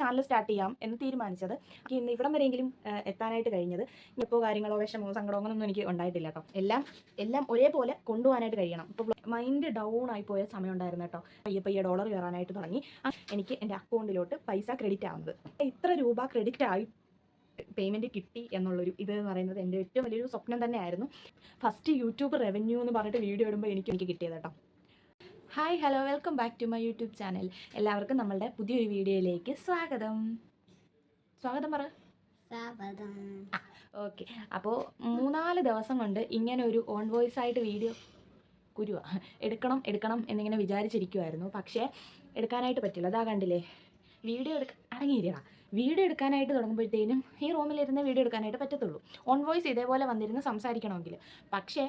Channel start ചെയ്യാം എന്ന് തീരുമാനിച്ചത്. ഇന്ന് ഇവിടം വരെയെങ്കിലും എത്താനായിട്ട് കഴിഞ്ഞത് ഇപ്പോൾ കാര്യങ്ങളോ വിഷമോ സങ്കടമോ അങ്ങനൊന്നും എനിക്ക് ഉണ്ടായിട്ടില്ല കേട്ടോ. എല്ലാം എല്ലാം ഒരേപോലെ കൊണ്ടുപോകാനായിട്ട് കഴിയണം. ഇപ്പോൾ മൈൻഡ് ഡൗൺ ആയി പോയ സമയം ഉണ്ടായിരുന്നു കേട്ടോ. പയ്യെ പയ്യെ ഡോളർ കയറാനായിട്ട് തുടങ്ങി. എനിക്ക് എന്റെ അക്കൗണ്ടിലോട്ട് പൈസ ക്രെഡിറ്റ് ആവുന്നത്. ഇത്ര രൂപ ക്രെഡിറ്റ് ആയി പേയ്മെന്റ് കിട്ടി എന്നുള്ളൊരു ഇത് എന്ന് പറയുന്നത് എന്റെ ഏറ്റവും വലിയൊരു സ്വപ്നം തന്നെയായിരുന്നു. ഫസ്റ്റ് യൂട്യൂബ് റവന്യൂ എന്ന് പറഞ്ഞിട്ട് വീഡിയോ ഇടുമ്പോൾ എനിക്ക് എനിക്ക് കിട്ടിയത് കേട്ടോ. Hi hello welcome back to my YouTube channel എല്ലാവർക്കും നമ്മളുടെ പുതിയൊരു വീഡിയോയിലേക്ക് സ്വാഗതം. സ്വാഗതം പറ. സ്വാഗതം. ഓക്കെ അപ്പോൾ മൂന്നാൽ ദിവസം കൊണ്ട് ഇങ്ങനെ ഒരു ഓൺ വോയിസ് ആയിട്ട് വീഡിയോ കുരുവ. എടുക്കണം എടുക്കണം എന്നിങ്ങനെ വിചാരിച്ചിരിക്കുമായിരുന്നു പക്ഷേ എടുക്കാനായിട്ട് പറ്റില്ല. അതാ കണ്ടില്ലേ? വീഡിയോ എടുക്കാൻ അടങ്ങിയിരിക്കണം. വീഡിയോ എടുക്കാനായിട്ട് തുടങ്ങുമ്പോഴത്തേനും ഈ റൂമിലിരുന്ന് വീഡിയോ എടുക്കാനായിട്ട് പറ്റത്തുള്ളൂ. ഓൺ വോയിസ് ഇതേപോലെ വന്നിരുന്ന് സംസാരിക്കണമെങ്കിൽ. പക്ഷേ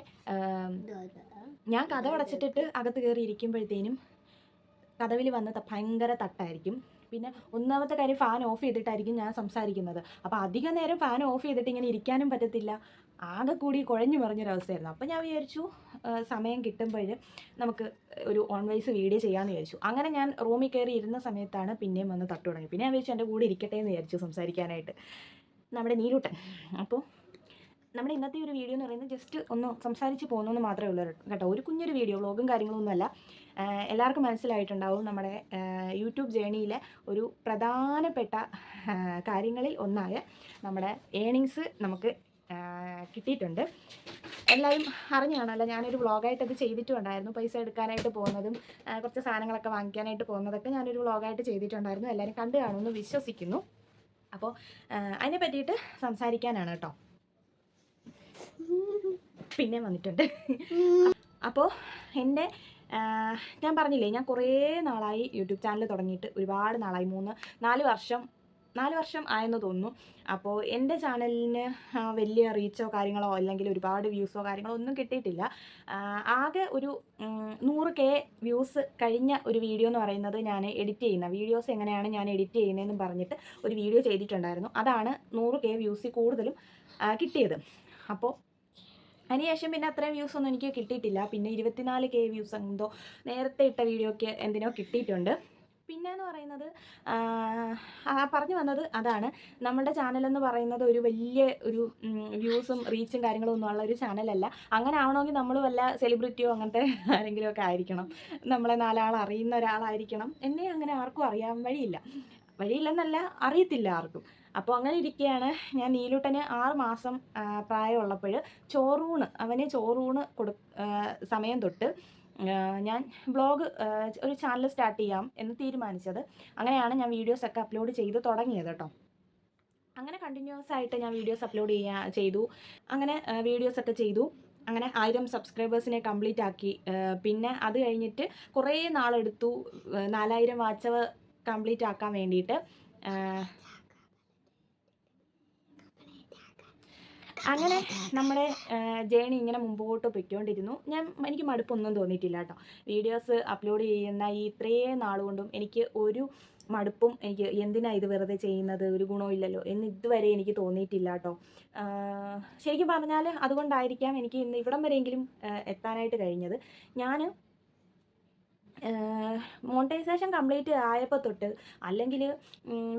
ഞാൻ കഥ അടച്ചിട്ടിട്ട് അകത്ത് കയറി ഇരിക്കുമ്പോഴത്തേനും കഥവിൽ വന്ന് ഭയങ്കര തട്ടായിരിക്കും. പിന്നെ ഒന്നാമത്തെ കാര്യം ഫാൻ ഓഫ് ചെയ്തിട്ടായിരിക്കും ഞാൻ സംസാരിക്കുന്നത്. അപ്പോൾ അധിക നേരം ഫാൻ ഓഫ് ചെയ്തിട്ട് ഇങ്ങനെ ഇരിക്കാനും പറ്റത്തില്ല. ആകെ കൂടി കുഴഞ്ഞു മറിഞ്ഞൊരവസ്ഥയായിരുന്നു. അപ്പോൾ ഞാൻ വിചാരിച്ചു സമയം കിട്ടുമ്പോൾ നമുക്ക് ഒരു ഓൺ വൈസ് വീഡിയോ ചെയ്യാമെന്ന് വിചാരിച്ചു. അങ്ങനെ ഞാൻ റൂമിൽ കയറി ഇരുന്ന സമയത്താണ് പിന്നെയും വന്ന് തട്ടു തുടങ്ങി പിന്നെ ഞാൻ വിചാരിച്ചു എന്റെ കൂടെ ഇരിക്കട്ടെ എന്ന് വിചാരിച്ചു സംസാരിക്കാനായിട്ട്. നമ്മുടെ നീലൂട്ടൻ. അപ്പോൾ നമ്മുടെ ഇന്നത്തെ ഒരു വീഡിയോ എന്ന് പറയുന്നത് ജസ്റ്റ് ഒന്ന് സംസാരിച്ച് പോകുന്നു മാത്രമേ ഉള്ളൂ കേട്ടോ. ഒരു കുഞ്ഞൊരു വീഡിയോ വ്ളോഗും കാര്യങ്ങളൊന്നുമല്ല എല്ലാവർക്കും മനസ്സിലായിട്ടുണ്ടാവും നമ്മുടെ യൂട്യൂബ് ജേണിയിലെ ഒരു പ്രധാനപ്പെട്ട കാര്യങ്ങളിൽ ഒന്നായ നമ്മുടെ ഏണിങ്സ് നമുക്ക് കിട്ടിയിട്ടുണ്ട്. എല്ലാവരും അറിഞ്ഞാണല്ലോ ഞാനൊരു വ്ളോഗായിട്ട് അത് ചെയ്തിട്ടുണ്ടായിരുന്നു. പൈസ എടുക്കാനായിട്ട് പോകുന്നതും കുറച്ച് സാധനങ്ങളൊക്കെ വാങ്ങിക്കാനായിട്ട് പോകുന്നതൊക്കെ ഞാനൊരു വ്ളോഗായിട്ട് ചെയ്തിട്ടുണ്ടായിരുന്നു. എല്ലാവരും കണ്ടു കാണുമെന്ന് വിശ്വസിക്കുന്നു. അപ്പോൾ അതിനെ പറ്റിയിട്ട് സംസാരിക്കാനാണ് കേട്ടോ. പിന്നെ വന്നിട്ടുണ്ട്. അപ്പോൾ എന്റെ ഞാൻ പറഞ്ഞില്ലേ ഞാൻ കുറേ നാളായി യൂട്യൂബ് ചാനൽ തുടങ്ങിയിട്ട് ഒരുപാട് നാളായി. മൂന്ന് നാല് വർഷം നാല് വർഷം ആയെന്ന് തോന്നുന്നു. അപ്പോൾ എന്റെ ചാനലിന് വലിയ റീച്ചോ കാര്യങ്ങളോ അല്ലെങ്കിൽ ഒരുപാട് വ്യൂസോ കാര്യങ്ങളോ ഒന്നും കിട്ടിയിട്ടില്ല. ആകെ ഒരു നൂറ് കെ വ്യൂസ് കഴിഞ്ഞ ഒരു വീഡിയോ എന്ന് പറയുന്നത് ഞാൻ എഡിറ്റ് ചെയ്യുന്ന. വീഡിയോസ് എങ്ങനെയാണ് ഞാൻ എഡിറ്റ് ചെയ്യുന്നതെന്ന് പറഞ്ഞിട്ട് ഒരു വീഡിയോ ചെയ്തിട്ടുണ്ടായിരുന്നു. അതാണ് നൂറ് കെ വ്യൂസിൽ കൂടുതലും കിട്ടിയത്. അപ്പോൾ അതിനുശേഷം പിന്നെ അത്രയും വ്യൂസ് ഒന്നും എനിക്ക് കിട്ടിയിട്ടില്ല. പിന്നെ ഇരുപത്തിനാല് കെ വ്യൂസ് എന്തോ നേരത്തെ ഇട്ട വീഡിയോക്ക് എന്തിനോ കിട്ടിയിട്ടുണ്ട്. പിന്നെ എന്ന് പറയുന്നത് പറഞ്ഞു വന്നത് അതാണ്. നമ്മുടെ ചാനലെന്ന് പറയുന്നത് ഒരു വലിയ ഒരു വ്യൂസും റീച്ചും കാര്യങ്ങളും ഒന്നും ഉള്ള ഒരു ചാനലല്ല. അങ്ങനെ ആവണമെങ്കിൽ നമ്മൾ വല്ല സെലിബ്രിറ്റിയോ അങ്ങനത്തെ ആരെങ്കിലും ഒക്കെ ആയിരിക്കണം. നമ്മളെ നാലാൾ അറിയുന്ന ഒരാളായിരിക്കണം. എന്നെ അങ്ങനെ ആർക്കും അറിയാൻ വഴിയില്ല. വഴിയില്ലെന്നല്ല അറിയത്തില്ല ആർക്കും. അപ്പോൾ അങ്ങനെ ഇരിക്കുകയാണ് ഞാൻ നീലൂട്ടന് ആറ് മാസം പ്രായമുള്ളപ്പോൾ ചോറൂണ് അവന് ചോറൂണ് കൊടു സമയം തൊട്ട് ഞാൻ ബ്ലോഗ് ഒരു ചാനൽ സ്റ്റാർട്ട് ചെയ്യാം എന്ന് തീരുമാനിച്ചത്. അങ്ങനെയാണ് ഞാൻ വീഡിയോസൊക്കെ അപ്ലോഡ് ചെയ്ത് തുടങ്ങിയത് കേട്ടോ അങ്ങനെ കണ്ടിന്യൂസ് ആയിട്ട് ഞാൻ വീഡിയോസ് അപ്ലോഡ് ചെയ്യാ ചെയ്തു. അങ്ങനെ വീഡിയോസൊക്കെ ചെയ്തു. അങ്ങനെ ആയിരം സബ്സ്ക്രൈബേഴ്സിനെ കംപ്ലീറ്റ് ആക്കി. പിന്നെ അത് കഴിഞ്ഞിട്ട് കുറേ നാളെടുത്തു. നാലായിരം വാച്ചവ് കംപ്ലീറ്റ് ആക്കാൻ വേണ്ടിയിട്ട്. അങ്ങനെ നമ്മുടെ ജേണി ഇങ്ങനെ മുമ്പോട്ട് പൊയ്ക്കൊണ്ടിരുന്നു. ഞാൻ എനിക്ക് മടുപ്പൊന്നും തോന്നിയിട്ടില്ല കേട്ടോ. വീഡിയോസ് അപ്ലോഡ് ചെയ്യുന്ന ഈ ഇത്രയും നാളുകൊണ്ടും എനിക്ക് ഒരു മടുപ്പും എനിക്ക് എന്തിനാ ഇത് വെറുതെ ചെയ്യുന്നത്? ഒരു ഗുണമില്ലല്ലോ എന്ന് ഇതുവരെ എനിക്ക് തോന്നിയിട്ടില്ല കേട്ടോ. ശരിക്കും പറഞ്ഞാൽ അതുകൊണ്ടായിരിക്കാം എനിക്ക് ഇന്ന് ഇവിടം വരെയെങ്കിലും എത്താനായിട്ട് കഴിഞ്ഞത്. ഞാൻ മോണിറ്റൈസേഷൻ കംപ്ലീറ്റ് ആയപ്പോൾ തൊട്ട് അല്ലെങ്കിൽ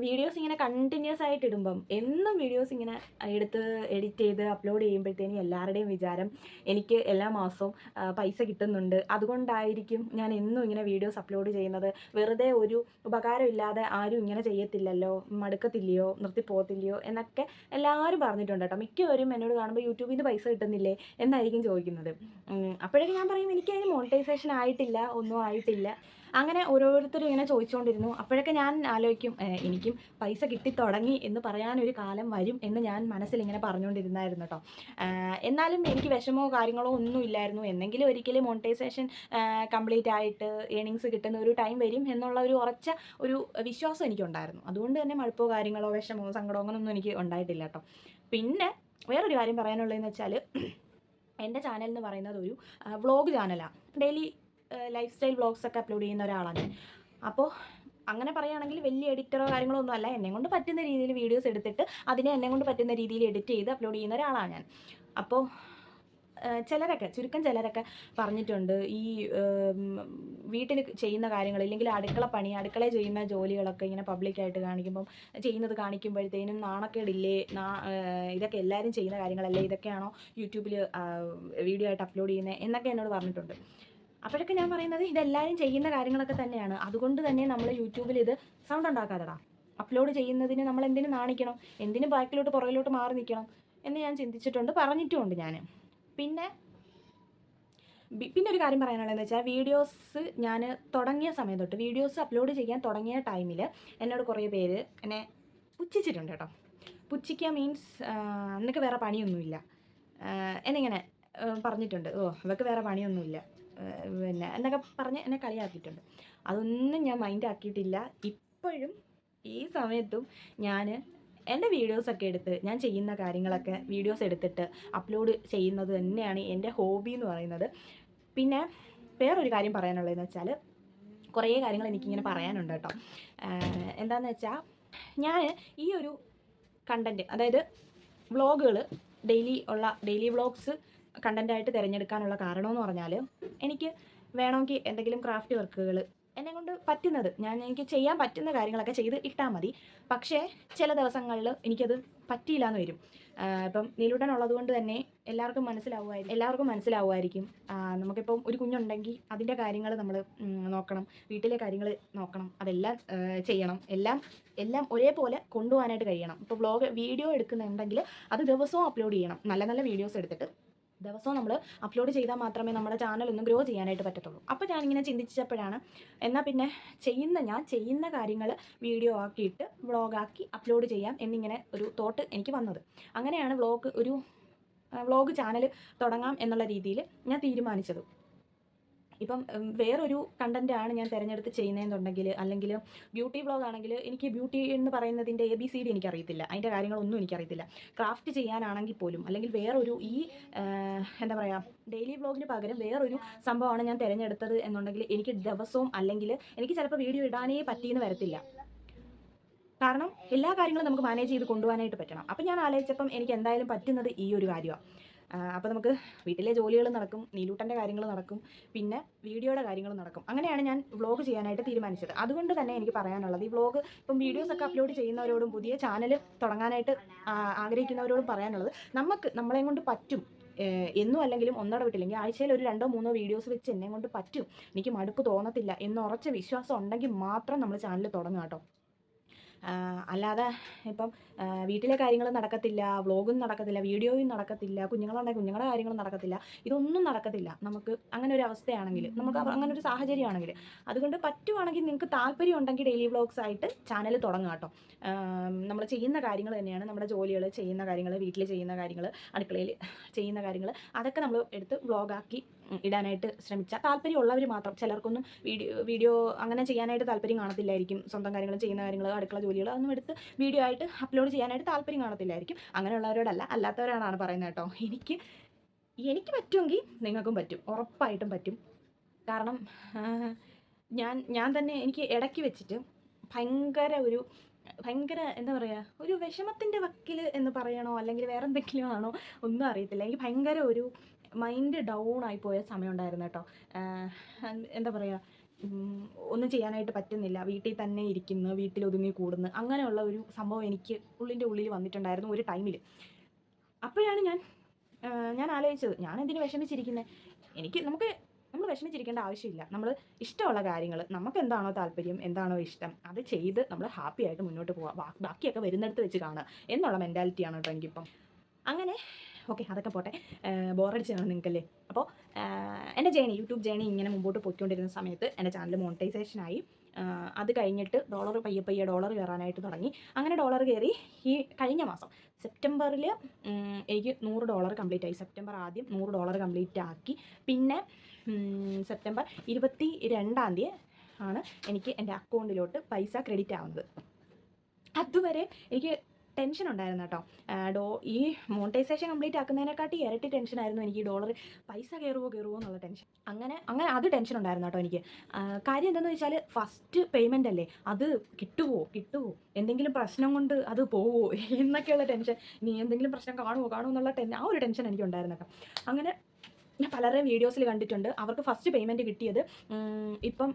വീഡിയോസ് ഇങ്ങനെ കണ്ടിന്യൂസ് ആയിട്ട് ഇടുമ്പം എന്നും വീഡിയോസ് ഇങ്ങനെ എടുത്ത് എഡിറ്റ് ചെയ്ത് അപ്ലോഡ് ചെയ്യുമ്പോഴത്തേനും എല്ലാവരുടെയും വിചാരം എനിക്ക് എല്ലാ മാസവും പൈസ കിട്ടുന്നുണ്ട്. അതുകൊണ്ടായിരിക്കും ഞാൻ എന്നും ഇങ്ങനെ വീഡിയോസ് അപ്ലോഡ് ചെയ്യുന്നത്. വെറുതെ ഒരു ഉപകാരമില്ലാതെ ആരും ഇങ്ങനെ ചെയ്യത്തില്ലല്ലോ മടുക്കത്തില്ലയോ നിർത്തിപ്പോകത്തില്ലയോ എന്നൊക്കെ എല്ലാവരും പറഞ്ഞിട്ടുണ്ട് കേട്ടോ. മിക്കവരും എന്നോട് കാണുമ്പോൾ യൂട്യൂബിൽ നിന്ന് പൈസ കിട്ടുന്നില്ലേ? എന്നായിരിക്കും ചോദിക്കുന്നത്. അപ്പോഴേക്കും ഞാൻ പറയും എനിക്ക് അതിന് മോണിറ്റൈസേഷൻ ആയിട്ടില്ല ഒന്നും ആയിട്ടില്ല. അങ്ങനെ ഓരോരുത്തരും ഇങ്ങനെ ചോദിച്ചുകൊണ്ടിരുന്നു അപ്പോഴൊക്കെ ഞാൻ ആലോചിക്കും എനിക്കും പൈസ കിട്ടി തുടങ്ങി എന്ന് പറയാനൊരു കാലം വരും എന്ന് ഞാൻ മനസ്സിൽ ഇങ്ങനെ പറഞ്ഞുകൊണ്ടിരുന്നായിരുന്നു കേട്ടോ എന്നാലും എനിക്ക് വിഷമോ കാര്യങ്ങളോ ഒന്നും ഇല്ലായിരുന്നു. എന്നെങ്കിലും ഒരിക്കലും മോണിറ്റൈസേഷൻ കംപ്ലീറ്റ് ആയിട്ട് ഏണിങ്സ് കിട്ടുന്ന ഒരു ടൈം വരും എന്നുള്ള ഒരു ഉറച്ച ഒരു വിശ്വാസം എനിക്കുണ്ടായിരുന്നു. അതുകൊണ്ട് തന്നെ മഴപ്പോ കാര്യങ്ങളോ വിഷമോ സങ്കടമോ അങ്ങനെയൊന്നും എനിക്ക് ഉണ്ടായിട്ടില്ല കേട്ടോ പിന്നെ വേറൊരു കാര്യം പറയാനുള്ളതെന്ന് വെച്ചാൽ എന്റെ ചാനൽ എന്ന് പറയുന്നത് ഒരു വ്ളോഗ് ചാനലാണ് ഡെയിലി ലൈഫ് സ്റ്റൈൽ വ്ളോഗ്സ് ഒക്കെ അപ്ലോഡ് ചെയ്യുന്ന ഒരാളാണ്. അപ്പോൾ അങ്ങനെ പറയുകയാണെങ്കിൽ വലിയ എഡിറ്ററോ കാര്യങ്ങളോ ഒന്നും അല്ല. എന്നെ കൊണ്ട് പറ്റുന്ന രീതിയിൽ വീഡിയോസ് എടുത്തിട്ട് അതിനെ എന്നെ കൊണ്ട് പറ്റുന്ന രീതിയിൽ എഡിറ്റ് ചെയ്ത് അപ്ലോഡ് ചെയ്യുന്ന ഒരാളാണ് ഞാൻ. അപ്പോൾ ചിലരൊക്കെ ചുരുക്കം ചിലരൊക്കെ പറഞ്ഞിട്ടുണ്ട് ഈ വീട്ടിൽ ചെയ്യുന്ന കാര്യങ്ങൾ ഇല്ലെങ്കിൽ അടുക്കള പണി അടുക്കള ചെയ്യുന്ന ജോലികളൊക്കെ ഇങ്ങനെ പബ്ലിക്കായിട്ട് കാണിക്കുമ്പം ചെയ്യുന്നത് കാണിക്കുമ്പോഴത്തേനും നാണക്കേടില്ലേ നാ ഇതൊക്കെ എല്ലാവരും ചെയ്യുന്ന കാര്യങ്ങളല്ലേ ഇതൊക്കെയാണോ യൂട്യൂബിൽ വീഡിയോ ആയിട്ട് അപ്ലോഡ് ചെയ്യുന്നത് എന്നൊക്കെ എന്നോട് പറഞ്ഞിട്ടുണ്ട്. അപ്പോഴൊക്കെ ഞാൻ പറയുന്നത് ഇതെല്ലാവരും ചെയ്യുന്ന കാര്യങ്ങളൊക്കെ തന്നെയാണ്. അതുകൊണ്ട് തന്നെ നമ്മൾ യൂട്യൂബിൽ ഇത് സൗണ്ട് ഉണ്ടാക്കാതെടാ. അപ്ലോഡ് ചെയ്യുന്നതിന് നമ്മൾ എന്തിനു നാണിക്കണം? എന്തിനു ബാക്കിലോട്ട് പുറകിലോട്ട് മാറി നിൽക്കണം എന്ന് ഞാൻ ചിന്തിച്ചിട്ടുണ്ട് പറഞ്ഞിട്ടുമുണ്ട് ഞാൻ പിന്നെ പിന്നെ ഒരു കാര്യം പറയാനുള്ളതെന്ന് വെച്ചാൽ വീഡിയോസ് ഞാൻ തുടങ്ങിയ സമയം തൊട്ട് വീഡിയോസ് അപ്ലോഡ് ചെയ്യാൻ തുടങ്ങിയ ടൈമിൽ എന്നോട് കുറേ പേര് എന്നെ പുച്ഛിച്ചിട്ടുണ്ട് കേട്ടോ. പുച്ഛിക്കുക മീൻസ് നിനക്ക് വേറെ പണിയൊന്നുമില്ല. എന്നിങ്ങനെ പറഞ്ഞിട്ടുണ്ട്. ഓ ഇവക്ക് വേറെ പണിയൊന്നുമില്ല. പിന്നെ എന്നൊക്കെ പറഞ്ഞ് എന്നെ കളിയാക്കിയിട്ടുണ്ട്. അതൊന്നും ഞാൻ മൈൻഡ് ആക്കിയിട്ടില്ല. ഇപ്പോഴും ഈ സമയത്തും ഞാൻ എന്റെ വീഡിയോസൊക്കെ എടുത്ത് ഞാൻ ചെയ്യുന്ന കാര്യങ്ങളൊക്കെ വീഡിയോസ് എടുത്തിട്ട് അപ്ലോഡ് ചെയ്യുന്നത് തന്നെയാണ് എന്റെ ഹോബി എന്ന് പറയുന്നത്. പിന്നെ വേറൊരു കാര്യം പറയാനുള്ളതെന്ന് വെച്ചാൽ കുറേ കാര്യങ്ങൾ എനിക്കിങ്ങനെ പറയാനുണ്ട് കേട്ടോ. ആഹ് എന്താണെന്ന് വെച്ചാൽ ഞാൻ ഈ ഒരു കണ്ടന്റ് അതായത് വ്ളോഗുകൾ ഡെയിലി ഉള്ള ഡെയിലി വ്ളോഗ്സ് കണ്ടന്റായിട്ട് തിരഞ്ഞെടുക്കാനുള്ള കാരണമെന്ന് പറഞ്ഞാൽ എനിക്ക് വേണമെങ്കിൽ എന്തെങ്കിലും ക്രാഫ്റ്റ് വർക്കുകൾ എന്നെ കൊണ്ട് പറ്റുന്നത്. ഞാൻ എനിക്ക് ചെയ്യാൻ പറ്റുന്ന കാര്യങ്ങളൊക്കെ ചെയ്ത് ഇട്ടാൽ മതി. പക്ഷേ ചില ദിവസങ്ങളിൽ എനിക്കത് പറ്റിയില്ല എന്ന് വരും ഇപ്പം നീലൂട്ടൻ ഉള്ളത് കൊണ്ട് തന്നെ എല്ലാവർക്കും മനസ്സിലാവുമായിരിക്കും. എല്ലാവർക്കും മനസ്സിലാവുമായിരിക്കും. നമുക്കിപ്പം ഒരു കുഞ്ഞുണ്ടെങ്കിൽ അതിന്റെ കാര്യങ്ങൾ നമ്മൾ നോക്കണം. വീട്ടിലെ കാര്യങ്ങൾ നോക്കണം. അതെല്ലാം ചെയ്യണം. എല്ലാം എല്ലാം ഒരേപോലെ കൊണ്ടുപോകാനായിട്ട് കഴിയണം. ഇപ്പോൾ വ്ളോഗ് വീഡിയോ എടുക്കുന്നുണ്ടെങ്കിൽ അത് ദിവസവും അപ്ലോഡ് ചെയ്യണം. നല്ല നല്ല വീഡിയോസ് എടുത്തിട്ട്. ദിവസവും നമ്മൾ അപ്ലോഡ് ചെയ്താൽ മാത്രമേ നമ്മുടെ ചാനൽ ഒന്ന് ഗ്രോ ചെയ്യാനായിട്ട് പറ്റത്തുള്ളൂ. അപ്പോൾ ഞാനിങ്ങനെ ചിന്തിച്ചപ്പോഴാണ് എന്നാൽ പിന്നെ ചെയ്യുന്ന ഞാൻ ചെയ്യുന്ന കാര്യങ്ങൾ വീഡിയോ ആക്കിയിട്ട് വ്ളോഗാക്കി അപ്ലോഡ് ചെയ്യാം എന്നിങ്ങനെ ഒരു തോട്ട് എനിക്ക് വന്നത്. അങ്ങനെയാണ് വ്ളോഗ് ഒരു വ്ളോഗ് ചാനൽ തുടങ്ങാം എന്നുള്ള രീതിയിൽ ഞാൻ തീരുമാനിച്ചത്. ഇപ്പം വേറൊരു കണ്ടന്റാണ് ഞാൻ തിരഞ്ഞെടുത്ത് ചെയ്യുന്നതെന്നുണ്ടെങ്കിൽ അല്ലെങ്കിൽ ബ്യൂട്ടി വ്ളോഗ് ആണെങ്കിൽ എനിക്ക് ബ്യൂട്ടി എന്ന് പറയുന്നതിന്റെ എ ബി സി ഡി എനിക്കറിയത്തില്ല. അതിന്റെ കാര്യങ്ങളൊന്നും എനിക്കറിയത്തില്ല. ക്രാഫ്റ്റ് ചെയ്യാനാണെങ്കിൽ പോലും അല്ലെങ്കിൽ വേറൊരു ഈ എന്താ പറയുക ഡെയിലി വ്ളോഗിന് പകരം വേറൊരു സംഭവമാണ് ഞാൻ തിരഞ്ഞെടുത്തത് എന്നുണ്ടെങ്കിൽ എനിക്ക് ദിവസവും അല്ലെങ്കിൽ എനിക്ക് ചിലപ്പോൾ വീഡിയോ ഇടാനേ പറ്റിയെന്ന് വരത്തില്ല. കാരണം എല്ലാ കാര്യങ്ങളും നമുക്ക് മാനേജ് ചെയ്ത് കൊണ്ടുപോകാനായിട്ട് പറ്റണം. അപ്പം ഞാൻ ആലോചിച്ചപ്പം എനിക്ക് എന്തായാലും പറ്റുന്നത് ഈ ഒരു കാര്യമാണ് അപ്പോൾ നമുക്ക് വീട്ടിലെ ജോലികൾ നടക്കും നീലൂട്ടന്റെ കാര്യങ്ങൾ നടക്കും പിന്നെ വീഡിയോയുടെ കാര്യങ്ങൾ നടക്കും. അങ്ങനെയാണ് ഞാൻ വ്ളോഗ് ചെയ്യാനായിട്ട് തീരുമാനിച്ചത്. അതുകൊണ്ട് തന്നെ എനിക്ക് പറയാനുള്ളത് ഈ വ്ളോഗ് ഇപ്പം വീഡിയോസ് ഒക്കെ അപ്ലോഡ് ചെയ്യുന്നവരോടും പുതിയ ചാനൽ തുടങ്ങാനായിട്ട് ആഗ്രഹിക്കുന്നവരോടും പറയാനുള്ളത് നമുക്ക് നമ്മളെ കൊണ്ട് പറ്റും. എന്നും അല്ലെങ്കിലും ഒന്നോടെ വിട്ടില്ലെങ്കിൽ ആഴ്ചയിൽ ഒരു രണ്ടോ മൂന്നോ വീഡിയോസ് വെച്ച് എന്നെ കൊണ്ട് പറ്റും. എനിക്ക് മടുപ്പ് തോന്നത്തില്ല എന്ന് ഉറച്ച വിശ്വാസം ഉണ്ടെങ്കിൽ മാത്രം നമ്മൾ ചാനൽ തുടങ്ങാം കേട്ടോ. അല്ലാതെ ഇപ്പം വീട്ടിലെ കാര്യങ്ങൾ നടക്കത്തില്ല വ്ളോഗും നടക്കത്തില്ല വീഡിയോയും നടക്കത്തില്ല കുഞ്ഞുങ്ങളുണ്ടെങ്കിൽ കുഞ്ഞുങ്ങളുടെ കാര്യങ്ങൾ നടക്കത്തില്ല ഇതൊന്നും നടക്കത്തില്ല. നമുക്ക് അങ്ങനെ ഒരു അവസ്ഥയാണെങ്കിൽ നമുക്ക് അങ്ങനെ ഒരു സാഹചര്യമാണെങ്കിൽ. അതുകൊണ്ട് പറ്റുവാണെങ്കിൽ നിങ്ങൾക്ക് താല്പര്യം ഉണ്ടെങ്കിൽ ഡെയിലി വ്ളോഗ്സ് ആയിട്ട് ചാനൽ തുടങ്ങുക കേട്ടോ. നമ്മൾ ചെയ്യുന്ന കാര്യങ്ങൾ തന്നെയാണ് നമ്മുടെ ജോലികൾ ചെയ്യുന്ന കാര്യങ്ങൾ വീട്ടിൽ ചെയ്യുന്ന കാര്യങ്ങൾ അടുക്കളയിൽ ചെയ്യുന്ന കാര്യങ്ങൾ അതൊക്കെ നമ്മൾ എടുത്ത് വ്ളോഗാക്കി ഇടാനായിട്ട് ശ്രമിച്ചാൽ താല്പര്യമുള്ളവർ മാത്രം. ചിലർക്കൊന്നും വീഡിയോ വീഡിയോ അങ്ങനെ ചെയ്യാനായിട്ട് താല്പര്യം കാണത്തില്ലായിരിക്കും. സ്വന്തം കാര്യങ്ങൾ ചെയ്യുന്ന കാര്യങ്ങൾ അടുക്കള ജോലികൾ അതൊന്നും എടുത്ത് വീഡിയോ ആയിട്ട് അപ്ലോഡ് ചെയ്യാനായിട്ട് താല്പര്യം കാണത്തില്ലായിരിക്കും. അങ്ങനെയുള്ളവരോടല്ല അല്ലാത്തവരാണ് പറയുന്നത് കേട്ടോ. എനിക്ക് എനിക്ക് പറ്റുമെങ്കിൽ നിങ്ങൾക്കും പറ്റും. ഉറപ്പായിട്ടും പറ്റും. കാരണം ഞാൻ ഞാൻ തന്നെ എനിക്ക് ഇടയ്ക്ക് വെച്ചിട്ട് ഭയങ്കര ഒരു ഭയങ്കര എന്താ പറയുക ഒരു വിഷമത്തിന്റെ വക്കിൽ എന്ന് പറയണോ അല്ലെങ്കിൽ വേറെ എന്തെങ്കിലും ആണോ ഒന്നും അറിയത്തില്ല. എനിക്ക് ഭയങ്കര ഒരു മൈൻഡ് ഡൗൺ ആയി പോയ സമയം ഉണ്ടായിരുന്നു കേട്ടോ എന്താ പറയുക ഒന്നും ചെയ്യാനായിട്ട് പറ്റുന്നില്ല. വീട്ടിൽ തന്നെ ഇരിക്കുന്നു വീട്ടിൽ ഒതുങ്ങി കൂടുന്നു. അങ്ങനെയുള്ള ഒരു സംഭവം എനിക്ക് ഉള്ളിന്റെ ഉള്ളിൽ വന്നിട്ടുണ്ടായിരുന്നു ഒരു ടൈമിൽ അപ്പോഴാണ് ഞാൻ ഞാൻ ആലോചിച്ചത് ഞാൻ എന്തിനു വിഷമിച്ചിരിക്കുന്നത് എനിക്ക് നമുക്ക് നമ്മൾ വിഷമിച്ചിരിക്കേണ്ട ആവശ്യമില്ല. നമ്മൾ ഇഷ്ടമുള്ള കാര്യങ്ങൾ നമുക്ക് എന്താണോ താല്പര്യം എന്താണോ ഇഷ്ടം അത് ചെയ്ത് നമ്മൾ ഹാപ്പി ആയിട്ട് മുന്നോട്ട് പോവാം. ബാക്കിയൊക്കെ വരുന്നിടത്ത് വെച്ച് കാണുക. എന്നുള്ള മെന്റാലിറ്റിയാണ് കേട്ടോ എനിക്കിപ്പം. അങ്ങനെ ഓക്കെ അതൊക്കെ പോട്ടെ. ബോറടിച്ചാണ് നിങ്ങൾക്കല്ലേ? അപ്പോൾ എന്റെ ജേണി യൂട്യൂബ് ജേണി ഇങ്ങനെ മുമ്പോട്ട് പോയിക്കൊണ്ടിരുന്ന സമയത്ത് എന്റെ ചാനൽ മോണിറ്റൈസേഷനായി. അത് കഴിഞ്ഞിട്ട് ഡോളർ പയ്യെ പയ്യെ ഡോളർ കയറാനായിട്ട് തുടങ്ങി. അങ്ങനെ ഡോളർ കയറി ഈ കഴിഞ്ഞ മാസം സെപ്റ്റംബറിൽ എനിക്ക് നൂറ് ഡോളർ കംപ്ലീറ്റ് ആയി. സെപ്റ്റംബർ ആദ്യം നൂറ് ഡോളർ കംപ്ലീറ്റ് ആക്കി. പിന്നെ സെപ്റ്റംബർ ഇരുപത്തി രണ്ടാം തീയതി ആണ് എനിക്ക് എന്റെ അക്കൗണ്ടിലോട്ട് പൈസ ക്രെഡിറ്റ് ആവുന്നത്. അതുവരെ എനിക്ക് ടെൻഷൻ ഉണ്ടായിരുന്നു കേട്ടോ. ഡോ ഈ മോണിറ്റൈസേഷൻ കംപ്ലീറ്റ് ആക്കുന്നതിനെക്കാട്ടി ഇരട്ടി ടെൻഷൻ ആയിരുന്നു എനിക്ക് ഈ ഡോളർ പൈസ കയറുമോ കയറുമോ എന്നുള്ള ടെൻഷൻ. അങ്ങനെ അങ്ങനെ അത് ടെൻഷൻ ഉണ്ടായിരുന്നു കേട്ടോ എനിക്ക്. കാര്യം എന്താണെന്ന് വെച്ചാൽ ഫസ്റ്റ് പേയ്മെന്റ് അല്ലേ അത് കിട്ടുമോ കിട്ടുമോ എന്തെങ്കിലും പ്രശ്നം കൊണ്ട് അത് പോവോ എന്നൊക്കെയുള്ള ടെൻഷൻ. നീ എന്തെങ്കിലും പ്രശ്നം കാണുമോ കാണുമോ എന്നുള്ള ടെൻ ആ ഒരു ടെൻഷൻ എനിക്ക് ഉണ്ടായിരുന്നു കേട്ടോ. അങ്ങനെ ഞാൻ പലരുടെയും വീഡിയോസിൽ കണ്ടിട്ടുണ്ട്. അവർക്ക് ഫസ്റ്റ് പേയ്മെന്റ് കിട്ടിയത് ഇപ്പം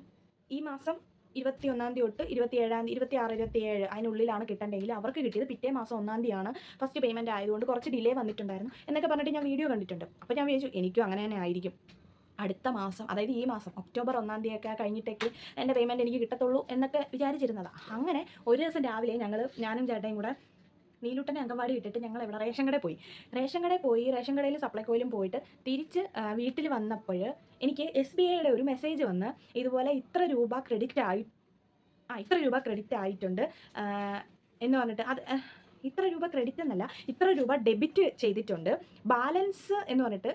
ഈ മാസം ഇരുപത്തി ഒന്നാം തീയതി തൊട്ട് ഇരുപത്തി ഏഴാം തീയതി ഇരുപത്തി ആറ് ഇരുപത്തി ഏഴ് അതിനുള്ളിലാണ് കിട്ടേണ്ടെങ്കിൽ അവർക്ക് കിട്ടിയത് പിറ്റേ മാസം ഒന്നാം തീയതിയാണ്. ഫസ്റ്റ് പേയ്മെന്റ് ആയതുകൊണ്ട് കുറച്ച് ഡിലേ വന്നിട്ടുണ്ടായിരുന്നു. എന്നൊക്കെ പറഞ്ഞിട്ട് ഞാൻ വീഡിയോ കണ്ടിട്ടുണ്ട്. അപ്പോൾ ഞാൻ വിചാരിച്ചു എനിക്കും അങ്ങനെ തന്നെ ആയിരിക്കും. അടുത്ത മാസം അതായത് ഈ മാസം ഒക്ടോബർ ഒന്നാം തീയതിയൊക്കെ കഴിഞ്ഞിട്ടേക്ക് എന്റെ പേയ്മെന്റ് എനിക്ക് കിട്ടത്തുള്ളൂ എന്നൊക്കെ വിചാരിച്ചിരുന്നതാണ് അങ്ങനെ ഒരു ദിവസം രാവിലെ ഞങ്ങൾ ഞാനും ചേട്ടയും കൂടെ നീലൂട്ടനെ അംഗൻവാടി ഇട്ടിട്ട് ഞങ്ങൾ എവിടെ റേഷൻ കടയിൽ പോയി. റേഷൻ കടയിൽ പോയി റേഷൻ കടയിൽ സപ്ലൈക്കോയിലും പോയിട്ട് തിരിച്ച് വീട്ടിൽ വന്നപ്പോൾ എനിക്ക് എസ് ബി ഐയുടെ ഒരു മെസ്സേജ് വന്ന് ഇതുപോലെ ഇത്ര രൂപ ക്രെഡിറ്റ് ആയി ആ ഇത്ര രൂപ ക്രെഡിറ്റ് ആയിട്ടുണ്ട്. എന്ന് പറഞ്ഞിട്ട് അത് ഇത്ര രൂപ ക്രെഡിറ്റ് എന്നല്ല ഇത്ര രൂപ ഡെബിറ്റ് ചെയ്തിട്ടുണ്ട്. ബാലൻസ് എന്ന് പറഞ്ഞിട്ട്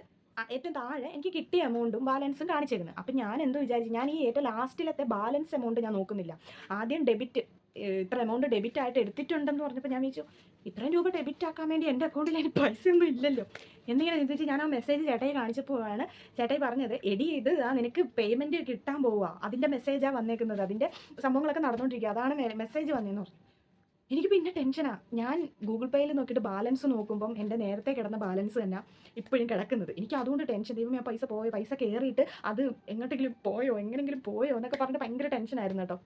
ഏറ്റവും താഴെ എനിക്ക് കിട്ടിയ എമൗണ്ടും ബാലൻസും കാണിച്ചിരുന്നു അപ്പം ഞാൻ എന്തോ വിചാരിച്ചു? ഞാൻ ഈ ഏറ്റവും ലാസ്റ്റിലത്തെ ബാലൻസ് എമൗണ്ട് ഞാൻ നോക്കുന്നില്ല. ആദ്യം ഡെബിറ്റ് ഇത്ര എമൗണ്ട് ഡെബിറ്റ് ആയിട്ട് എടുത്തിട്ടുണ്ടെന്ന് പറഞ്ഞപ്പോൾ ഞാൻ വിചാരിച്ചു ഇത്രയും രൂപ ഡെബിറ്റ് ആക്കാൻ വേണ്ടി എന്റെ അക്കൗണ്ടിൽ എനിക്ക് പൈസ ഒന്നും ഇല്ലല്ലോ. എന്നിങ്ങനെ ചിന്തിച്ച് ഞാൻ ആ മെസ്സേജ് ചേട്ടായി കാണിച്ചപ്പോഴാണ് ചേട്ടായി പറഞ്ഞത് എടി ഇത് ആ നിനക്ക് പേയ്മെന്റ് കിട്ടാൻ പോവുക. അതിന്റെ മെസ്സേജാണ് വന്നേക്കുന്നത്. അതിന്റെ സംഭവങ്ങളൊക്കെ നടന്നുകൊണ്ടിരിക്കുക അതാണ് മെസ്സേജ് വന്നതെന്ന് പറഞ്ഞു എനിക്ക് പിന്നെ ടെൻഷനാണ് ഞാൻ ഗൂഗിൾ പേയിൽ നോക്കിയിട്ട് ബാലൻസ് നോക്കുമ്പം എന്റെ നേരത്തെ കിടന്ന ബാലൻസ് തന്നെ ഇപ്പോഴും കിടക്കുന്നത്. എനിക്ക് അതുകൊണ്ട് ടെൻഷൻ ദൈവം ഞാൻ പൈസ പോയോ? പൈസ കയറിയിട്ട് അത് എങ്ങോട്ടെങ്കിലും പോയോ? എങ്ങനെങ്കിലും പോയോ? എന്നൊക്കെ പറഞ്ഞിട്ട് ഭയങ്കര ടെൻഷനായിരുന്നു കേട്ടോ.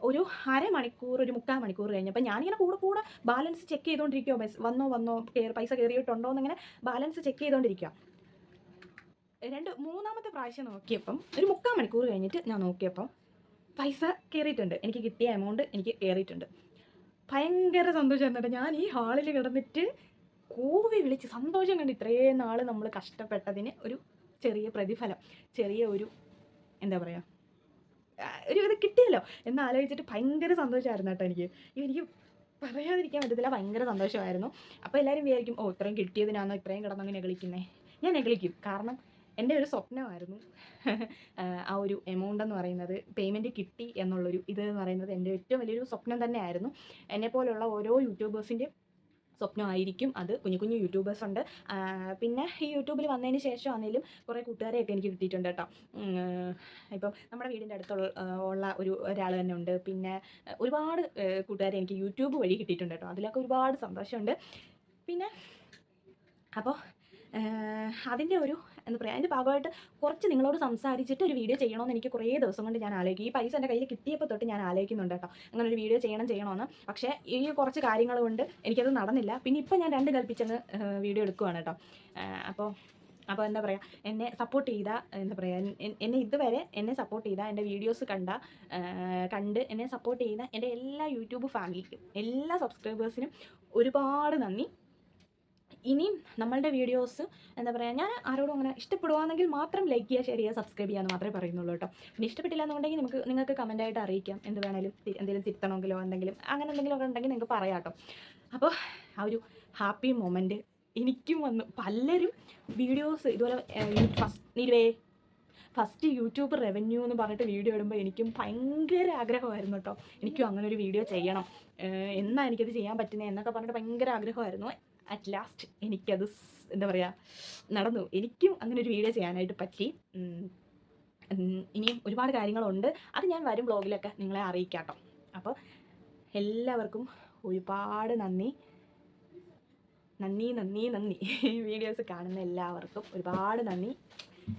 ഒരു അരമണിക്കൂർ ഒരു മുക്കാൽ മണിക്കൂർ കഴിഞ്ഞപ്പോൾ ഞാനിങ്ങനെ കൂടെ കൂടെ ബാലൻസ് ചെക്ക് ചെയ്തുകൊണ്ടിരിക്കുമോ ബസ് വന്നോ വന്നോ പൈസ കയറിയിട്ടുണ്ടോ എന്നിങ്ങനെ ബാലൻസ് ചെക്ക് ചെയ്തുകൊണ്ടിരിക്കുക രണ്ട് മൂന്നാമത്തെ പ്രാവശ്യം നോക്കിയപ്പം ഒരു മുക്കാൽ മണിക്കൂർ കഴിഞ്ഞിട്ട് ഞാൻ നോക്കിയപ്പം പൈസ കയറിയിട്ടുണ്ട്. എനിക്ക് കിട്ടിയ എമൗണ്ട് എനിക്ക് കയറിയിട്ടുണ്ട്. ഭയങ്കര സന്തോഷമായിരുന്നു എന്നിട്ട് ഞാൻ ഈ ഹാളിൽ കിടന്നിട്ട് കൂവി വിളിച്ച് സന്തോഷം കണ്ട് ഇത്രയും നാൾ നമ്മൾ കഷ്ടപ്പെട്ടതിന് ഒരു ചെറിയ പ്രതിഫലം ചെറിയ ഒരു എന്താ പറയുക ഒരു ഇത് കിട്ടിയല്ലോ. എന്ന് ആലോചിച്ചിട്ട് ഭയങ്കര സന്തോഷമായിരുന്നു കേട്ടോ എനിക്ക്. എനിക്ക് പറയാതിരിക്കാൻ പറ്റത്തില്ല ഭയങ്കര സന്തോഷമായിരുന്നു. അപ്പോൾ എല്ലാവരും വിചാരിക്കും ഓ ഇത്രയും കിട്ടിയതിനാണോ ഇത്രയും കിടന്നങ്ങ് നെഗളിക്കുന്നേ ഞാൻ നെഗളിക്കും കാരണം എന്റെ ഒരു സ്വപ്നമായിരുന്നു ആ, ഒരു എമൗണ്ട് എന്ന് പറയുന്നത് പേയ്മെന്റ് കിട്ടി എന്നുള്ളൊരു ഇത് എന്ന് പറയുന്നത് എന്റെ ഏറ്റവും വലിയൊരു സ്വപ്നം തന്നെയായിരുന്നു. എന്നെപ്പോലുള്ള ഓരോ യൂട്യൂബേഴ്സിന്റെ സ്വപ്നമായിരിക്കും അത്. കുഞ്ഞു കുഞ്ഞു യൂട്യൂബേഴ്സ് ഉണ്ട്. പിന്നെ ഈ യൂട്യൂബിൽ വന്നതിന് ശേഷം ആണെങ്കിലും കുറേ കൂട്ടുകാരെയൊക്കെ എനിക്ക് കിട്ടിയിട്ടുണ്ട് കേട്ടോ. ഇപ്പം നമ്മുടെ വീടിന്റെ അടുത്തുള്ള ഉള്ള ഒരു ഒരാൾ തന്നെ ഉണ്ട്. പിന്നെ ഒരുപാട് കൂട്ടുകാരെ എനിക്ക് യൂട്യൂബ് വഴി കിട്ടിയിട്ടുണ്ട് കേട്ടോ. അതിലൊക്കെ ഒരുപാട് സന്തോഷമുണ്ട്. പിന്നെ അപ്പോൾ അതിന്റെ ഒരു എന്താ പറയാം. അതിന്റെ ഭാഗമായിട്ട് കുറച്ച് നിങ്ങളോട് സംസാരിച്ചിട്ട് ഒരു വീഡിയോ ചെയ്യണമെന്ന് എനിക്ക് കുറേ ദിവസം കൊണ്ട് ഞാൻ ആലോചിക്കും. ഈ പൈസ എന്റെ കയ്യിൽ കിട്ടിയപ്പോൾ തൊട്ട് ഞാൻ ആലോചിക്കുന്നുണ്ട് കേട്ടോ. അങ്ങനെ ഒരു വീഡിയോ ചെയ്യണം ചെയ്യണമെന്ന് പക്ഷേ ഈ കുറച്ച് കാര്യങ്ങൾ കൊണ്ട് എനിക്കത് നടന്നില്ല. പിന്നെ ഇപ്പം ഞാൻ രണ്ട് കൽപ്പിച്ചെന്ന് വീഡിയോ എടുക്കുവാണ് കേട്ടോ. അപ്പോൾ അപ്പോൾ എന്താ പറയുക എന്നെ സപ്പോർട്ട് ചെയ്ത എന്താ പറയുക എന്നെ ഇതുവരെ എന്നെ സപ്പോർട്ട് ചെയ്ത എന്റെ വീഡിയോസ് കണ്ട കണ്ട് എന്നെ സപ്പോർട്ട് ചെയ്യുന്ന എന്റെ എല്ലാ യൂട്യൂബ് ഫാമിലിക്കും എല്ലാ സബ്സ്ക്രൈബേഴ്സിനും ഒരുപാട് നന്ദി. ഇനിയും നമ്മളുടെ വീഡിയോസ് എന്താ പറയുക ഞാൻ ആരോടും അങ്ങനെ ഇഷ്ടപ്പെടുവാണെങ്കിൽ മാത്രം ലൈക്ക് ചെയ്യുക ഷെയർ ചെയ്യുക സബ്സ്ക്രൈബ് ചെയ്യാന്ന് മാത്രമേ പറയുന്നുള്ളൂ കേട്ടോ. പിന്നെ ഇഷ്ടപ്പെട്ടില്ല എന്നുണ്ടെങ്കിൽ നമുക്ക് നിങ്ങൾക്ക് കമന്റായിട്ട് അറിയിക്കാം എന്ത് വേണേലും എന്തെങ്കിലും തിരുത്തണമെങ്കിലോ എന്തെങ്കിലും അങ്ങനെ എന്തെങ്കിലുമൊക്കെ ഉണ്ടെങ്കിൽ നിങ്ങൾക്ക് പറയാം കേട്ടോ. അപ്പോൾ ആ ഒരു ഹാപ്പി മൊമെന്റ് എനിക്കും വന്നു. പലരും വീഡിയോസ് ഇതുപോലെ ഫസ്റ്റ് ഇരുവേ ഫസ്റ്റ് യൂട്യൂബ് റവന്യൂ എന്ന് പറഞ്ഞിട്ട് വീഡിയോ ഇടുമ്പോൾ എനിക്കും ഭയങ്കര ആഗ്രഹമായിരുന്നു കേട്ടോ. എനിക്കും അങ്ങനെ ഒരു വീഡിയോ ചെയ്യണം. എന്നാ എനിക്കത് ചെയ്യാൻ പറ്റുന്നത് എന്നൊക്കെ പറഞ്ഞിട്ട് ഭയങ്കര ആഗ്രഹമായിരുന്നു. അറ്റ് ലാസ്റ്റ് എനിക്കത് എന്താ പറയുക നടന്നു. എനിക്കും അങ്ങനെ ഒരു വീഡിയോ ചെയ്യാനായിട്ട് പറ്റി. ഇനിയും ഒരുപാട് കാര്യങ്ങളുണ്ട്. അത് ഞാൻ വരും ബ്ലോഗിലൊക്കെ നിങ്ങളെ അറിയിക്കാം കേട്ടോ അപ്പോൾ എല്ലാവർക്കും ഒരുപാട് നന്ദി. നന്ദി നന്ദി നന്ദി. വീഡിയോസ് കാണുന്ന എല്ലാവർക്കും ഒരുപാട് നന്ദി.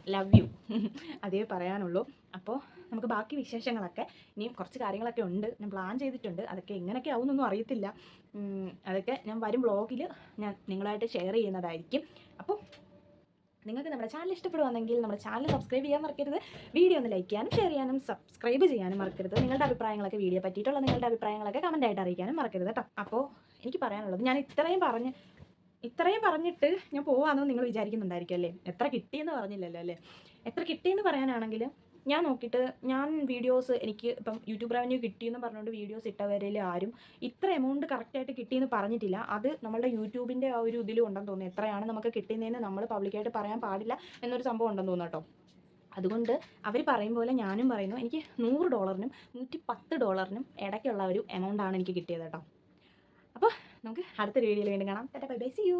ലവ് യു അതേ പറയാനുള്ളൂ. അപ്പോൾ നമുക്ക് ബാക്കി വിശേഷങ്ങളൊക്കെ ഇനിയും കുറച്ച് കാര്യങ്ങളൊക്കെ ഉണ്ട്. ഞാൻ പ്ലാൻ ചെയ്തിട്ടുണ്ട്. അതൊക്കെ എങ്ങനെയൊക്കെ ആവുമെന്നൊന്നും അറിയത്തില്ല. അതൊക്കെ ഞാൻ വരും വ്ളോഗിൽ ഞാൻ നിങ്ങളായിട്ട് ഷെയർ ചെയ്യുന്നതായിരിക്കും. അപ്പോൾ നിങ്ങൾക്ക് നമ്മുടെ ചാനൽ ഇഷ്ടപ്പെടുവാണെങ്കിൽ നമ്മുടെ ചാനൽ സബ്സ്ക്രൈബ് ചെയ്യാൻ മറക്കരുത്. വീഡിയോ ഒന്ന് ലൈക്ക് ചെയ്യാനും ഷെയർ ചെയ്യാനും സബ്സ്ക്രൈബ് ചെയ്യാനും മറക്കരുത്. നിങ്ങളുടെ അഭിപ്രായങ്ങളൊക്കെ വീഡിയോ പറ്റിയിട്ടുള്ള നിങ്ങളുടെ അഭിപ്രായങ്ങളൊക്കെ കമന്റായിട്ട് അറിയിക്കാനും മറക്കരുത് കേട്ടോ. അപ്പോൾ എനിക്ക് പറയാനുള്ളത് ഞാൻ ഇത്രയും പറഞ്ഞ് ഇത്രയും പറഞ്ഞിട്ട് ഞാൻ പോവാന്ന് നിങ്ങൾ വിചാരിക്കുന്നുണ്ടായിരിക്കും അല്ലേ? എത്ര കിട്ടിയെന്ന് പറഞ്ഞില്ലല്ലോ അല്ലേ? എത്ര കിട്ടിയെന്ന് പറയാനാണെങ്കിൽ ഞാൻ നോക്കിയിട്ട് ഞാൻ വീഡിയോസ് എനിക്ക് ഇപ്പം യൂട്യൂബ് റവന്യൂ കിട്ടിയെന്ന് പറഞ്ഞുകൊണ്ട് വീഡിയോസ് ഇട്ടവരിൽ ആരും ഇത്ര എമൗണ്ട് കറക്റ്റായിട്ട് കിട്ടിയെന്ന് പറഞ്ഞിട്ടില്ല. അത് നമ്മുടെ യൂട്യൂബിന്റെ ആ ഒരു ഇതിലും ഉണ്ടെന്ന് തോന്നുന്നു. എത്രയാണ് നമുക്ക് കിട്ടുന്നതെന്ന് നമ്മൾ പബ്ലിക്കായിട്ട് പറയാൻ പാടില്ല എന്നൊരു സംഭവം ഉണ്ടെന്ന് തോന്നുന്നു അതുകൊണ്ട് അവർ പറയും പോലെ ഞാനും പറയുന്നു എനിക്ക് നൂറ് ഡോളറിനും നൂറ്റി പത്ത് ഡോളറിനും ഇടയ്ക്കുള്ള ഒരു എമൗണ്ടാണ് എനിക്ക് കിട്ടിയത് കേട്ടോ. അപ്പോൾ നമുക്ക് അടുത്തൊരു വീഡിയോയിൽ വീണ്ടും കാണാം. Bye bye see you.